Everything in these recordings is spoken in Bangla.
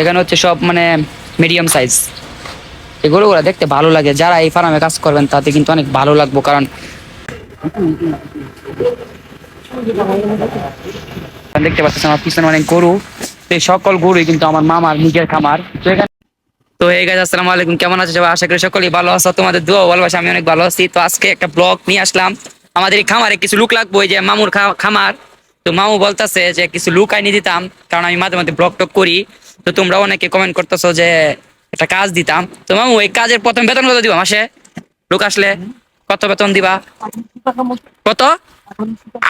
এখানে হচ্ছে সব মানে মিডিয়াম সাইজ এগুলো ওরা দেখতে ভালো লাগে। যারা এই ফার্মে কাজ করবেন, তাতে কিন্তু অনেক ভালো লাগবে, কারণ দেখতে পাচ্ছেন আমার পিছনে অনেক গরু। এই সকল গরুই কিন্তু আমার মামার নিজের খামার। তো এই গাছ আসসালামু আলাইকুম। কেমন আছে সবাই? আশা করি সকলেই ভালো আছো। তোমাদের দোয়া ভালোবাসা, আমি অনেক ভালো আছি। তো আজকে একটা ব্লগ নিয়ে আসলাম। আমাদের এই খামারে কিছু লুক লাগবে যে মামুর খামার। তো মামু বলতেছে যে কিছু লুক আইনি দিতাম, কারণ আমি মাঝে মাঝে ব্লগ টক করি। তো তোমরা অনেকে কমেন্ট করতেছো যে একটা কাজ দিতাম। তো মামু এই কাজের প্রথম বেতন কত দিবা মাসে? লোক আসলে কত বেতন দিবা? কত?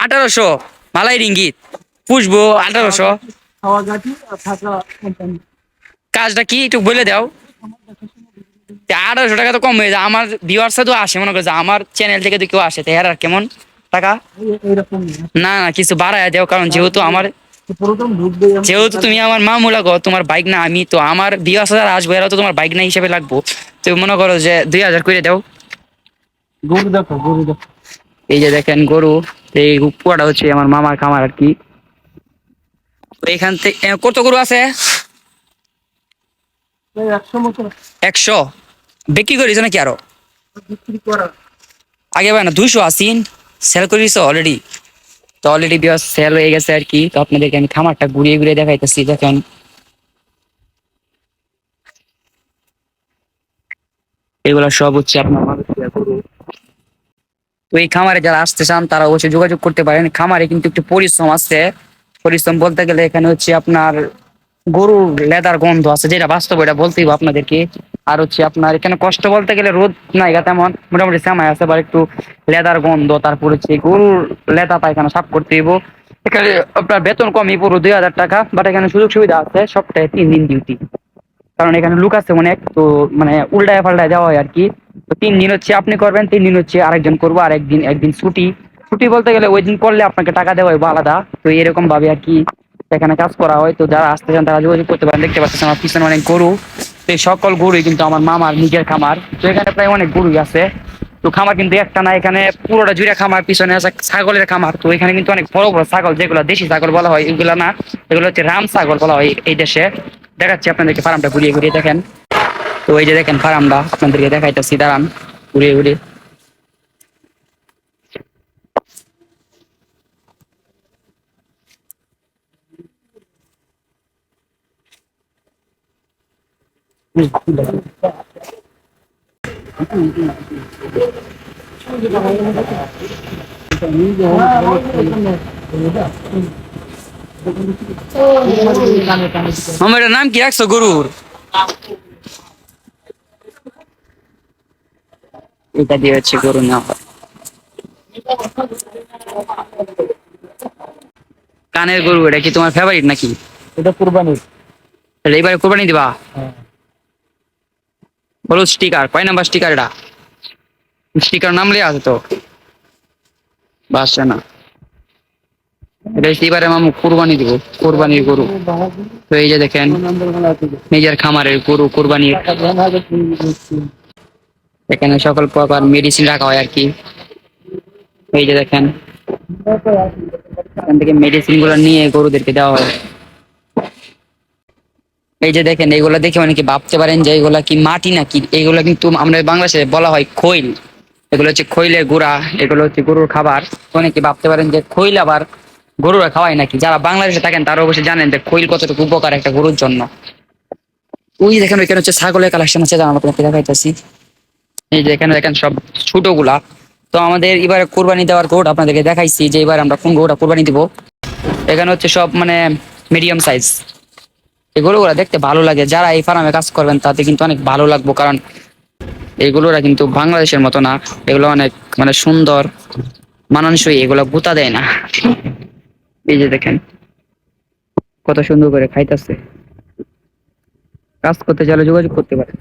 আঠারোশো। মালাই রিঙ্গিত পুষবো আঠারোশো। কাজটা কি একটু বলে দাও। আঠারোশো টাকা তো কম হয়ে যায়। আমার ভিউয়ার্স তো আসে মনে করে যে আমার চ্যানেল থেকে তো কেউ আসে। তো আর কেমন টাকা? না না কিছু বাড়ায় দেও কারণ যেহেতু আমার যেহেতু তুমি আমার মামু লাগো তোমার বাইক না আমি তো আমার ভিউয়ার্স যারা আসব এরা তো তোমার বাইক না হিসেবে লাগবো। তুমি মনে করো যে দুই হাজার করে দাও। গরু দেখো গরু দেখো। এই যে দেখেন গরু এই পুয়াটা হচ্ছে আমার মামার খামার আর কি। তো এখান থেকে কত গরু আছে? একশো বিক্রি করিস নাকি আরও? আগে ভাই না দুইশো আসিন সেল করিস অলরেডি। তো অলরেডি বিয়ার সেল হয়ে গেছে আর কি। তো আপনাদেরকে আমি খামারটা ঘুরিয়ে ঘুরিয়ে দেখাইতেছি, দেখেন। এগুলা সব হচ্ছে আপনার মানুষের গরু। তো এই খামারে যারা আসতে চান, তারা অবশ্যই যোগাযোগ করতে পারেন। খামারে কিন্তু একটু পরিশ্রম আছে। পরিশ্রম বলতে গেলে এখানে হচ্ছে আপনার গরুর লেদার গন্ধ আছে, যেটা বাস্তব এটা বলতেই আপনাদেরকে। আর হচ্ছে আপনার এখানে কষ্ট বলতে গেলে রোদ নাই গা তেমন। মোটামুটি সামাই আছে, আবার একটু লেদার গন্ধ, তারপর হচ্ছে গরুর লেদা পায়খানা সাফ করতে হইব। এখানে আপনার বেতন কমই পুরো দুই হাজার টাকা বাট এখানে সুযোগ সুবিধা আছে সপ্তাহে তিন দিন ডিউটি কারণ এখানে লুক আছে অনেক, তো মানে উল্টায় পাল্টায় দেওয়া হয় আর কি তো তিন দিন হচ্ছে আপনি করবেন, তিন দিন হচ্ছে আরেকজন করব, আর একদিন একদিন ছুটি। ছুটি বলতে গেলে ওই দিন করলে আপনাকে টাকা দেওয়া হয় আলাদা। তো এরকম ভাবে আর কি এখানে কাজ করা হয়। তো যারা আসতে চান, তারা যোগাযোগ করতে পারেন। দেখতে পাচ্ছেন আমার পিছনে অনেক গরু। এই সকল গরুই কিন্তু আমার মামার নিজের খামার। তো এখানে প্রায় অনেক গরুই আছে। তো খামার কিন্তু একটা না, এখানে পুরোটা জুড়ে খামার, পিছনে আছে ছাগলের খামার। তো এখানে কিন্তু অনেক বড় বড় ছাগল, যেগুলো দেশি ছাগল বলা হয়, এগুলো না, এগুলো হচ্ছে রাম ছাগল বলা হয় এই দেশে। দেখাচ্ছি আপনাদেরকে ফার্মটা ঘুরিয়ে ঘুরিয়ে দেখেন। তো এই যে দেখেন ফার্মটা, আপনাদেরকে দেখাইতেছি, দাঁড়ান। ঘুরিয়ে ঘুরিয়ে নাম কি? একশো গরুর। এটা দিয়ে হচ্ছে গরুর নাম। কানের গরু এটা কি তোমার ফেভারিট নাকি? এটা কুরবানির। তাহলে এবারে কোরবানি দিবা? হ্যাঁ। বলো স্টিকার কয় নাম্বার স্টিকার এটা? স্টিকার নাম লেয়া আছে তো? বাসা না। এবারে মামু কোরবানি দিব, কোরবানির গরু। তো এই যে দেখেন, নিজের খামারের গরু, কোরবানির। এখানে সকল প্রকার মেডিসিন রাখা হয় আর কি। এই যে দেখেন, এখান থেকে মেডিসিনগুলো নিয়ে গরুদেরকে দেওয়া হয়। এই যে দেখেন, এইগুলা দেখে অনেকে ভাবতে পারেন যে এগুলা কি মাটি নাকি? এইগুলা কিন্তু আমরা বাংলাদেশে বলা হয় খৈল। এগুলো হচ্ছে খৈলের গুড়া, এগুলো হচ্ছে গরুর খাবার। অনেকে ভাবতে পারেন যে খৈল আবার গরুরা খাওয়ায় নাকি? যারা বাংলাদেশে থাকেন, তারা অবশ্যই জানেন যে খৈল কতটুকু উপকার একটা গরুর জন্য। ওই দেখেন, ওইখানে হচ্ছে ছাগলের কালেকশন আছে জানানো আপনাকে দেখাইতেছি। এই যে এখানে দেখেন সব ছোটগুলা তো আমাদের এবারে কোরবানি দেওয়ার গরুটা আপনাদেরকে দেখাইছি যে এবার আমরা কোন গরুটা কোরবানি দিব। এখানে হচ্ছে সব মানে মিডিয়াম সাইজ এগুলো ওরা দেখতে ভালো লাগে। যারা এই ফার্মে কাজ করবেন তাতে কিন্তু অনেক ভালো লাগবো, কারণ এগুলোরা কিন্তু বাংলাদেশের মতো না। এগুলো অনেক মানে সুন্দর, মানানসই, এগুলো গুতা দেয় না। এই যে দেখেন, কত সুন্দর করে খাইতেছে। কাজ করতে চাইলে যোগাযোগ করতে পারে